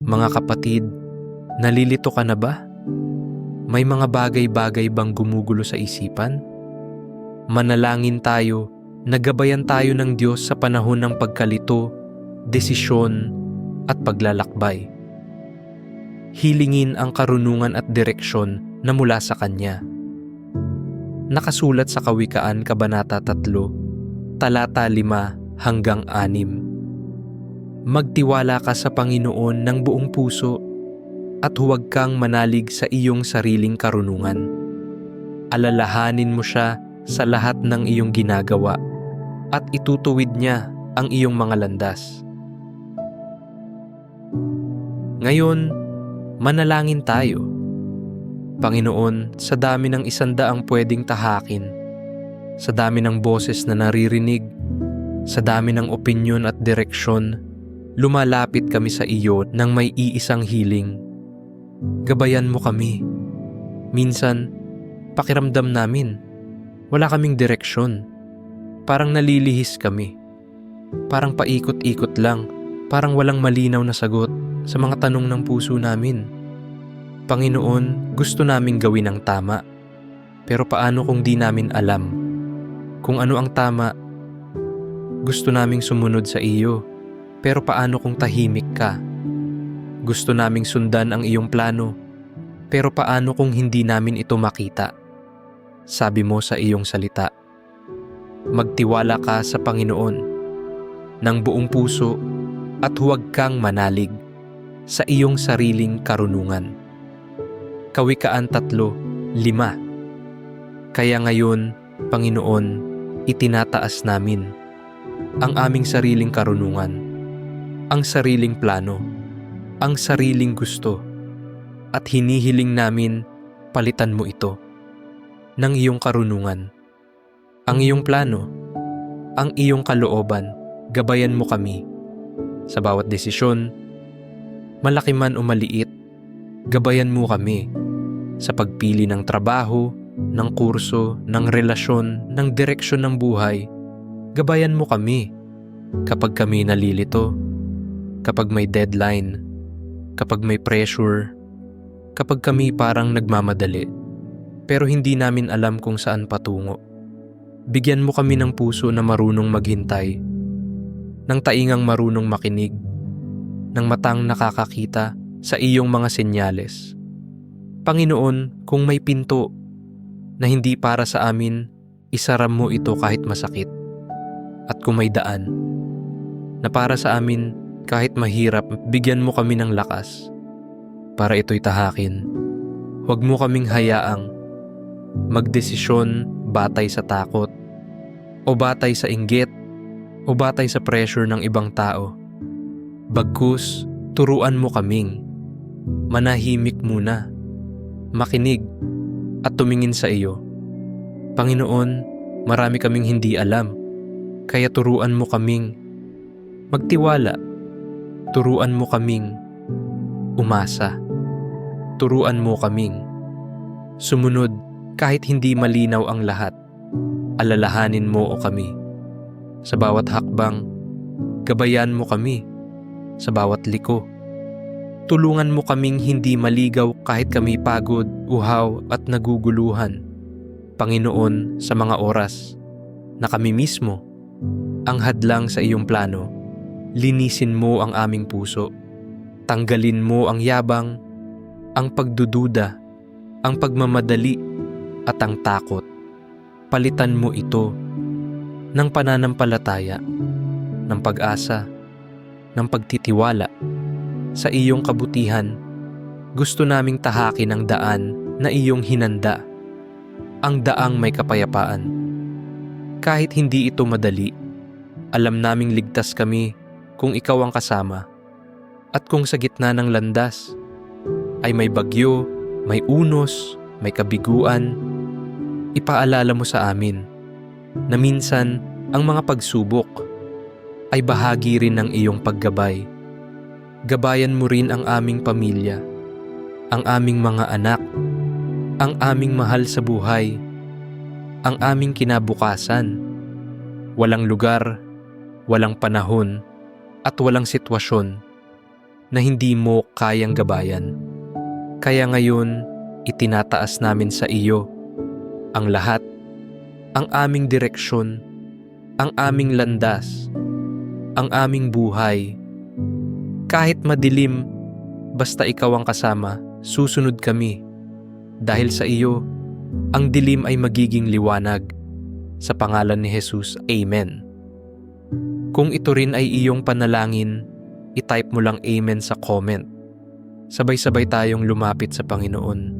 Mga kapatid, nalilito ka na ba? May mga bagay-bagay bang gumugulo sa isipan? Manalangin tayo, nagabayan tayo ng Diyos sa panahon ng pagkalito, desisyon, at paglalakbay. Hilingin ang karunungan at direksyon na mula sa Kanya. Nakasulat sa Kawikaan Kabanata 3, talata 5 hanggang 6. Magtiwala ka sa Panginoon ng buong puso at huwag kang manalig sa iyong sariling karunungan. Alalahanin mo siya sa lahat ng iyong ginagawa at itutuwid niya ang iyong mga landas. Ngayon, manalangin tayo. Panginoon, sa dami ng isandaang pwedeng tahakin, sa dami ng boses na naririnig, sa dami ng opinyon at direksyon, lumalapit kami sa iyo ng may iisang hiling. Gabayan mo kami. Minsan, pakiramdam namin, wala kaming direksyon. Parang nalilihis kami. Parang paikot-ikot lang, parang walang malinaw na sagot sa mga tanong ng puso namin. Panginoon, gusto naming gawin ang tama. Pero paano kung di namin alam? Kung ano ang tama, gusto naming sumunod sa iyo. Pero paano kung tahimik ka? Gusto naming sundan ang iyong plano. Pero paano kung hindi namin ito makita? Sabi mo sa iyong salita. Magtiwala ka sa Panginoon ng buong puso at huwag kang manalig sa iyong sariling karunungan. Kawikaan 3, 5 Kaya ngayon, Panginoon, itinataas namin ang aming sariling karunungan, ang sariling plano, ang sariling gusto, at hinihiling namin palitan mo ito ng iyong karunungan, ang iyong plano, ang iyong kalooban, gabayan mo kami. Sa bawat desisyon, malaki man o maliit, gabayan mo kami sa pagpili ng trabaho, ng kurso, ng relasyon, ng direksyon ng buhay. Gabayan mo kami kapag kami nalilito, kapag may deadline, kapag may pressure, kapag kami parang nagmamadali, pero hindi namin alam kung saan patungo. Bigyan mo kami ng puso na marunong maghintay, ng taingang marunong makinig, ng matang nakakakita sa iyong mga senyales. Panginoon, kung may pinto na hindi para sa amin, isaram mo ito kahit masakit. At kung may daan na para sa amin kahit mahirap, bigyan mo kami ng lakas para ito'y tahakin. Huwag mo kaming hayaang magdesisyon batay sa takot o batay sa inggit o batay sa pressure ng ibang tao. Bagkus, turuan mo kaming manahimik muna, makinig at tumingin sa iyo. Panginoon, marami kaming hindi alam, kaya turuan mo kaming magtiwala. Turuan mo kaming umasa. Turuan mo kaming sumunod kahit hindi malinaw ang lahat. Alalahanin mo o kami. Sa bawat hakbang, gabayan mo kami. Sa bawat liko, tulungan mo kaming hindi maligaw kahit kami pagod, uhaw at naguguluhan. Panginoon, sa mga oras na kami mismo ang hadlang sa iyong plano, linisin mo ang aming puso. Tanggalin mo ang yabang, ang pagdududa, ang pagmamadali at ang takot. Palitan mo ito ng pananampalataya, ng pag-asa, ng pagtitiwala sa iyong kabutihan. Gusto naming tahakin ang daan na iyong hinanda, ang daang may kapayapaan. Kahit hindi ito madali, alam naming ligtas kami kung ikaw ang kasama. At kung sa gitna ng landas ay may bagyo, may unos, may kabiguan, ipaalala mo sa amin na minsan ang mga pagsubok ay bahagi rin ng iyong paggabay. Gabayan mo rin ang aming pamilya, ang aming mga anak, ang aming mahal sa buhay, ang aming kinabukasan. Walang lugar, walang panahon, at walang sitwasyon na hindi mo kayang gabayan. Kaya ngayon, itinataas namin sa iyo ang lahat, ang aming direksyon, ang aming landas, ang aming buhay. Kahit madilim, basta ikaw ang kasama, susunod kami. Dahil sa iyo, ang dilim ay magiging liwanag. Sa pangalan ni Jesus, Amen. Kung ito rin ay iyong panalangin, itype mo lang Amen sa comment. Sabay-sabay tayong lumapit sa Panginoon